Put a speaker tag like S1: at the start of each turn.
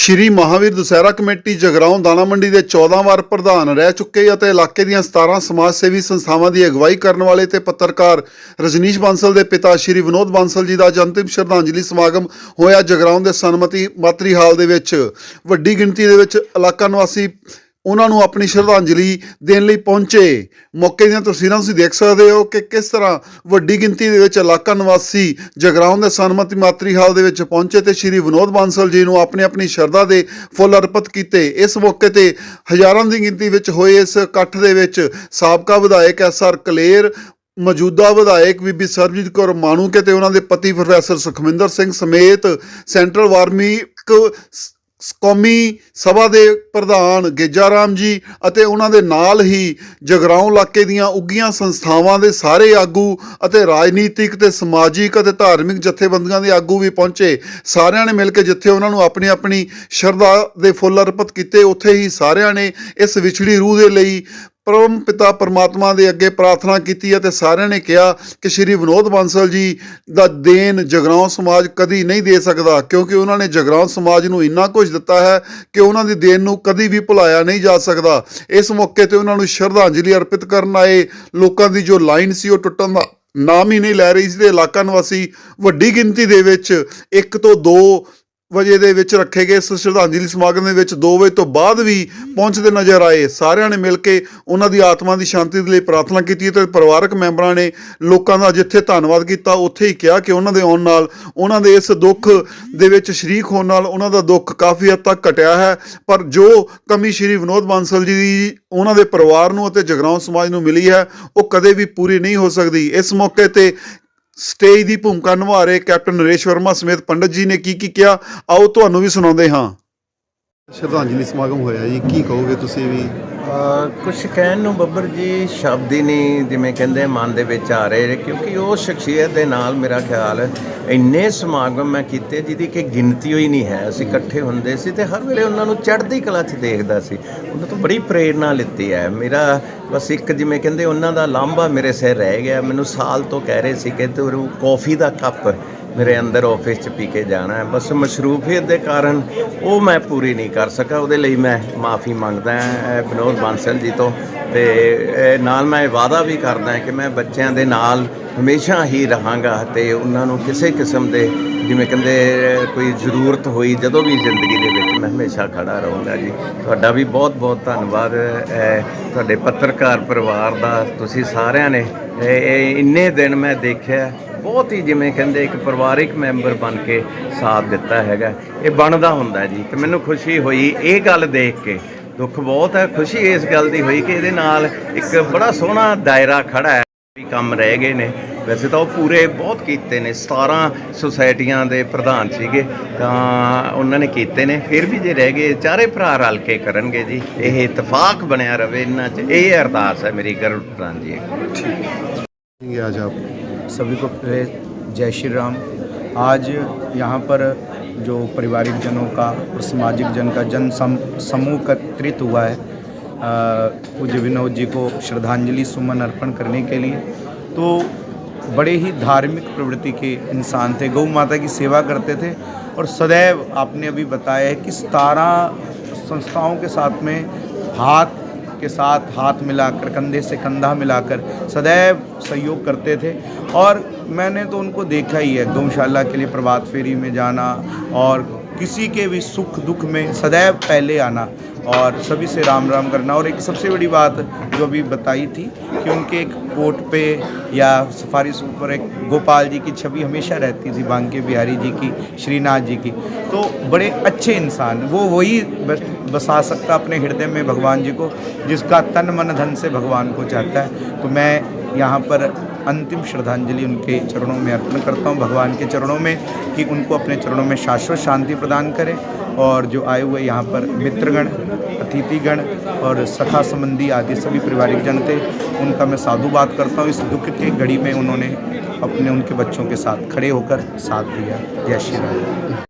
S1: ਸ਼੍ਰੀ Mahavir Dussehra committee Jagraon ਦਾਣਾ ਮੰਡੀ ਦੇ 14 ਵਾਰ ਪ੍ਰਧਾਨ ਰਹਿ ਚੁੱਕੇ ਅਤੇ ਇਲਾਕੇ ਦੀਆਂ 17 ਸਮਾਜ ਸੇਵੀ ਸੰਸਥਾਵਾਂ ਦੀ ਅਗਵਾਈ ਕਰਨ ਵਾਲੇ ਤੇ ਪੱਤਰਕਾਰ ਰਜਨੀਸ਼ ਬਾਂਸਲ ਦੇ ਪਿਤਾ ਸ਼੍ਰੀ ਵਿਨੋਦ ਬਾਂਸਲ ਜੀ ਦਾ ਅੱਜ ਅੰਤਿਮ ਸ਼ਰਧਾਂਜਲੀ ਸਮਾਗਮ ਹੋਇਆ ਜਗਰਾਉਂ ਦੇ ਸਨਮਤੀ ਮਾਤਰੀ ਹਾਲ ਦੇ ਵਿੱਚ। ਵੱਡੀ ਗਿਣਤੀ ਦੇ ਵਿੱਚ ਇਲਾਕਾ ਨਿਵਾਸੀ ਉਹਨਾਂ ਨੂੰ ਆਪਣੀ ਸ਼ਰਧਾਂਜਲੀ ਦੇਣ ਲਈ ਪਹੁੰਚੇ। ਮੌਕੇ ਦੀਆਂ ਤਸਵੀਰਾਂ ਤੁਸੀਂ ਦੇਖ ਸਕਦੇ ਹੋ ਕਿ ਕਿਸ ਤਰ੍ਹਾਂ ਵੱਡੀ ਗਿਣਤੀ ਦੇ ਵਿੱਚ ਇਲਾਕਾ ਨਿਵਾਸੀ ਜਗਰਾਉਂ ਦੇ ਸਨਮਤੀ ਮਾਤਰੀ ਹਾਲ ਦੇ ਵਿੱਚ ਪਹੁੰਚੇ ਤੇ ਸ਼੍ਰੀ ਵਿਨੋਦ ਬਾਂਸਲ ਜੀ ਨੂੰ ਆਪਣੀ ਆਪਣੀ ਸ਼ਰਧਾ ਦੇ ਫੁੱਲ ਅਰਪਿਤ ਕੀਤੇ। ਇਸ ਮੌਕੇ ਤੇ ਹਜ਼ਾਰਾਂ ਦੀ ਗਿਣਤੀ ਵਿੱਚ ਹੋਏ ਇਸ ਇਕੱਠ ਦੇ ਵਿੱਚ ਸਾਬਕਾ ਵਿਧਾਇਕ ਐਸਆਰ ਕਲੇਰ, ਮੌਜੂਦਾ ਵਿਧਾਇਕ ਬੀਬੀ ਸਰਬਜੀਤ ਕੌਰ ਮਾਣੂਕੇ ਤੇ ਉਹਨਾਂ ਦੇ ਪਤੀ ਪ੍ਰੋਫੈਸਰ ਸੁਖਮਿੰਦਰ ਸਿੰਘ ਸਮੇਤ ਸੈਂਟਰਲ ਵਾਰਮਿਕ ਸ- ਕੌਮੀ ਸਭਾ ਦੇ ਪ੍ਰਧਾਨ ਗੇਜਾ ਰਾਮ ਜੀ ਅਤੇ ਉਹਨਾਂ ਦੇ ਨਾਲ ਹੀ ਜਗਰਾਉਂ ਇਲਾਕੇ ਦੀਆਂ ਉੱਗੀਆਂ ਸੰਸਥਾਵਾਂ ਦੇ ਸਾਰੇ ਆਗੂ ਅਤੇ ਰਾਜਨੀਤਿਕ ਤੇ ਸਮਾਜਿਕ ਅਤੇ ਧਾਰਮਿਕ ਜਥੇਬੰਦੀਆਂ ਦੇ ਆਗੂ ਵੀ ਪਹੁੰਚੇ। ਸਾਰਿਆਂ ਨੇ ਮਿਲ ਕੇ ਜਿੱਥੇ ਉਹਨਾਂ ਨੂੰ ਆਪਣੀ ਆਪਣੀ ਸ਼ਰਧਾ ਦੇ ਫੁੱਲ ਅਰਪਿਤ ਕੀਤੇ, ਉੱਥੇ ਹੀ ਸਾਰਿਆਂ ਨੇ ਇਸ ਵਿਛੜੀ ਰੂਹ ਦੇ ਲਈ ਪਰਮ ਪਿਤਾ ਪਰਮਾਤਮਾ ਦੇ ਅੱਗੇ ਪ੍ਰਾਰਥਨਾ ਕੀਤੀ ਅਤੇ ਸਾਰਿਆਂ ਨੇ ਕਿਹਾ ਕਿ ਸ਼੍ਰੀ ਵਿਨੋਦ ਬਾਂਸਲ ਜੀ ਦਾ ਦੇਣ ਜਗਰਾਉਂ ਸਮਾਜ ਕਦੀ ਨਹੀਂ ਦੇ ਸਕਦਾ, ਕਿਉਂਕਿ ਉਹਨਾਂ ਨੇ ਜਗਰਾਉਂ ਸਮਾਜ ਨੂੰ ਇੰਨਾ ਕੁਝ ਦਿੱਤਾ ਹੈ ਕਿ ਉਹਨਾਂ ਦੀ ਦੇਣ ਨੂੰ ਕਦੀ ਵੀ ਭੁਲਾਇਆ ਨਹੀਂ ਜਾ ਸਕਦਾ। ਇਸ ਮੌਕੇ ਤੇ ਉਹਨਾਂ ਨੂੰ ਸ਼ਰਧਾਂਜਲੀ ਅਰਪਿਤ ਕਰਨ ਆਏ ਲੋਕਾਂ ਦੀ ਜੋ ਲਾਈਨ ਸੀ ਉਹ ਟੁੱਟਣ ਦਾ ਨਾਮ ਹੀ ਨਹੀਂ ਲੈ ਰਹੀ ਸੀ ਤੇ ਇਲਾਕਾ ਨਿਵਾਸੀ ਵੱਡੀ ਗਿਣਤੀ ਦੇ ਵਿੱਚ ਇੱਕ ਤੋਂ ਦੋ ਵਜੇ ਦੇ ਵਿੱਚ ਰੱਖੇ ਗਏ ਇਸ ਸ਼ਰਧਾਂਜਲੀ ਸਮਾਗਮ ਦੇ ਵਿੱਚ 2 ਵਜੇ ਤੋਂ ਬਾਅਦ ਵੀ ਪਹੁੰਚਦੇ ਨਜ਼ਰ ਆਏ। ਸਾਰਿਆਂ ਨੇ ਮਿਲ ਕੇ ਉਹਨਾਂ ਦੀ ਆਤਮਾ ਦੀ ਸ਼ਾਂਤੀ ਦੇ ਲਈ ਪ੍ਰਾਰਥਨਾ ਕੀਤੀ ਤੇ ਪਰਿਵਾਰਕ ਮੈਂਬਰਾਂ ਨੇ ਲੋਕਾਂ ਦਾ ਜਿੱਥੇ ਧੰਨਵਾਦ ਕੀਤਾ, ਉੱਥੇ ਹੀ ਕਿਹਾ ਕਿ ਉਹਨਾਂ ਦੇ ਆਉਣ ਨਾਲ ਉਹਨਾਂ ਦੇ ਇਸ ਦੁੱਖ ਦੇ ਵਿੱਚ ਸ਼ਰੀਕ ਹੋਣ ਨਾਲ ਉਹਨਾਂ ਦਾ ਦੁੱਖ ਕਾਫੀ ਹੱਦ ਤੱਕ ਘਟਿਆ ਹੈ। ਪਰ ਜੋ ਕਮੀ ਸ਼੍ਰੀ ਵਿਨੋਦ ਬਾਂਸਲ ਜੀ ਦੀ ਉਹਨਾਂ ਦੇ ਪਰਿਵਾਰ ਨੂੰ ਅਤੇ ਜਗਰਾਉਂ ਸਮਾਜ ਨੂੰ ਮਿਲੀ ਹੈ, ਉਹ ਕਦੇ ਵੀ ਪੂਰੀ ਨਹੀਂ ਹੋ ਸਕਦੀ। ਇਸ ਮੌਕੇ ਤੇ ਸਟੇਜ ਦੀ ਭੂਮਿਕਾ ਨਿਭਾ ਰਹੇ ਕੈਪਟਨ ਨਰੇਸ਼ ਵਰਮਾ ਸਮੇਤ ਪੰਡਤ ਜੀ ਨੇ ਕੀ ਕੀ ਕਿਹਾ? ਆਓ ਤੁਹਾਨੂੰ ਵੀ ਸੁਣਾਉਂਦੇ ਹਾਂ। ਸ਼ਰਧਾਂਜਲੀ ਸਮਾਗਮ ਹੋਇਆ ਜੀ। ਕੀ ਕਹੋਗੇ ਤੁਸੀਂ ਵੀ?
S2: ਕੁਝ ਕਹਿਣ ਨੂੰ ਬੱਬਰ ਜੀ, ਸ਼ਬਦ ਹੀ ਨਹੀਂ ਜਿਵੇਂ ਕਹਿੰਦੇ ਮਨ ਦੇ ਵਿੱਚ ਆ ਰਹੇ, ਕਿਉਂਕਿ ਉਹ ਸ਼ਖਸੀਅਤ ਦੇ ਨਾਲ ਮੇਰਾ ਖਿਆਲ ਇੰਨੇ ਸਮਾਗਮ ਮੈਂ ਕੀਤੇ ਜਿਹਦੀ ਕਿ ਗਿਣਤੀ ਹੋਈ ਨਹੀਂ ਹੈ। ਅਸੀਂ ਇਕੱਠੇ ਹੁੰਦੇ ਸੀ ਤੇ ਹਰ ਵੇਲੇ ਉਹਨਾਂ ਨੂੰ ਚੜ੍ਹਦੀ ਕਲਾ 'ਚ ਦੇਖਦਾ ਸੀ। ਉਹਨਾਂ ਤੋਂ ਬੜੀ ਪ੍ਰੇਰਣਾ ਲਿੱਤੀ ਹੈ। ਮੇਰਾ ਬਸ ਇੱਕ ਜਿਵੇਂ ਕਹਿੰਦੇ ਉਹਨਾਂ ਦਾ ਲਾਂਭਾ ਮੇਰੇ ਸਿਰ ਰਹਿ ਗਿਆ। ਮੈਨੂੰ ਸਾਲ ਤੋਂ ਕਹਿ ਰਹੇ ਸੀ ਕਿ ਤੂੰ ਕੌਫੀ ਦਾ ਕੱਪ ਮੇਰੇ ਅੰਦਰ ਆਫਿਸ 'ਚ ਪੀ ਕੇ ਜਾਣਾ ਹੈ। ਬਸ ਮਸ਼ਰੂਫੀਅਤ ਦੇ ਕਾਰਨ ਉਹ ਮੈਂ ਪੂਰੀ ਨਹੀਂ ਕਰ ਸਕਾਂ ਉਹਦੇ ਲਈ ਮੈਂ ਮਾਫੀ ਮੰਗਦਾ ਹਾਂ ਅਹ ਵਿਨੋਦ ਬਾਂਸਲ ਜੀ ਤੋਂ। ਤੇ ਨਾਲ ਮੈਂ ਇਹ ਵਾਅਦਾ ਵੀ ਕਰਦਾ ਕਿ ਮੈਂ ਬੱਚਿਆਂ ਦੇ ਨਾਲ ਹਮੇਸ਼ਾ ਹੀ ਰਹਾਂਗਾ ਤੇ ਉਹਨਾਂ ਨੂੰ ਕਿਸੇ ਕਿਸਮ ਦੇ, ਜਿਵੇਂ ਕਹਿੰਦੇ, ਕੋਈ ਜ਼ਰੂਰਤ ਹੋਈ, ਜਦੋਂ ਵੀ ਜ਼ਿੰਦਗੀ ਦੇ ਵਿੱਚ ਮੈਂ ਹਮੇਸ਼ਾ ਖੜਾ ਰਹੂੰਗਾ ਜੀ। ਤੁਹਾਡਾ ਵੀ ਬਹੁਤ ਬਹੁਤ ਧੰਨਵਾਦ। ਤੁਹਾਡੇ ਪੱਤਰਕਾਰ ਪਰਿਵਾਰ ਦਾ ਤੁਸੀਂ ਸਾਰਿਆਂ ਨੇ ਇੰਨੇ ਦਿਨ ਮੈਂ ਦੇਖਿਆ। ਬਹੁਤ ਹੀ ਜਿਵੇਂ ਕਹਿੰਦੇ ਇੱਕ ਪਰਿਵਾਰਿਕ ਮੈਂਬਰ ਬਣ ਕੇ ਸਾਥ ਦਿੱਤਾ ਹੈਗਾ। ਇਹ ਬਣਦਾ ਹੁੰਦਾ ਜੀ ਤੇ ਮੈਨੂੰ ਖੁਸ਼ੀ ਹੋਈ ਇਹ ਗੱਲ ਦੇਖ ਕੇ। ਦੁੱਖ ਬਹੁਤ ਹੈ, ਖੁਸ਼ੀ ਇਸ ਗੱਲ ਦੀ ਹੋਈ ਕਿ ਇਹਦੇ ਨਾਲ ਇੱਕ ਬੜਾ ਸੋਹਣਾ ਦਾਇਰਾ ਖੜਾ ਹੈ। ਵੀ ਕੰਮ ਰਹਿ ਗਏ ਨੇ। ਵੈਸੇ ਤਾਂ ਉਹ ਪੂਰੇ ਬਹੁਤ ਕੀਤੇ ਨੇ। 17 ਸੁਸਾਇਟੀਆਂ ਦੇ ਪ੍ਰਧਾਨ ਸੀਗੇ, ਤਾਂ ਉਹਨਾਂ ਨੇ ਕੀਤੇ ਨੇ। ਫਿਰ ਵੀ ਜੇ ਰਹਿ ਗਏ, ਚਾਰੇ ਭਰਾ ਰਲ ਕੇ ਕਰਨਗੇ ਜੀ। ਇਹ ਇਤਫਾਕ ਬਣਿਆ ਰਵੇ ਇਹਨਾਂ 'ਚ। ਇਹ ਅਰਦਾਸ ਹੈ ਮੇਰੀ ਗਰੁੜ ਪ੍ਰਧਾਨ ਜੀ।
S1: ਇਹ ਅੱਜ ਆਪ
S3: सभी को पहले जय श्री राम। आज यहाँ पर जो पारिवारिक जनों का और सामाजिक जन का जन सम, समूह एकत्रित हुआ है पूज्य विनोद जी को श्रद्धांजलि सुमन अर्पण करने के लिए। तो बड़े ही धार्मिक प्रवृत्ति के इंसान थे गौ माता की सेवा करते थे और सदैव आपने अभी बताया है कि सतारह संस्थाओं के साथ में हाथ के साथ हाथ मिलाकर, कंधे से कंधा मिलाकर सदैव सहयोग करते थे। और मैंने तो उनको देखा ही है गौशाला के लिए प्रभात फेरी में जाना और किसी के भी सुख दुख में सदैव पहले आना। और सभी से राम राम करना। और एक सबसे बड़ी बात जो अभी बताई थी कि उनके एक कोट पे या सफारी सूट पर एक गोपाल जी की छवि हमेशा रहती थी, बांके बिहारी जी की, श्रीनाथ जी की। तो बड़े अच्छे इंसान, वो वही बसा सकता अपने हृदय में भगवान जी को, जिसका तन मन धन से भगवान को चाहता है। तो मैं यहाँ पर अंतिम श्रद्धांजलि उनके चरणों में अर्पण करता हूँ, भगवान के चरणों में कि उनको अपने चरणों में शाश्वत शांति प्रदान करें और जो आए हुए यहाँ पर मित्रगण, अतिथिगण और सखा संबंधी आदि सभी पारिवारिक जन थे, उनका मैं साधुवाद करता हूँ। इस दुख के घड़ी में उन्होंने अपने, उनके बच्चों के साथ खड़े होकर साथ दिया। जय श्री राम।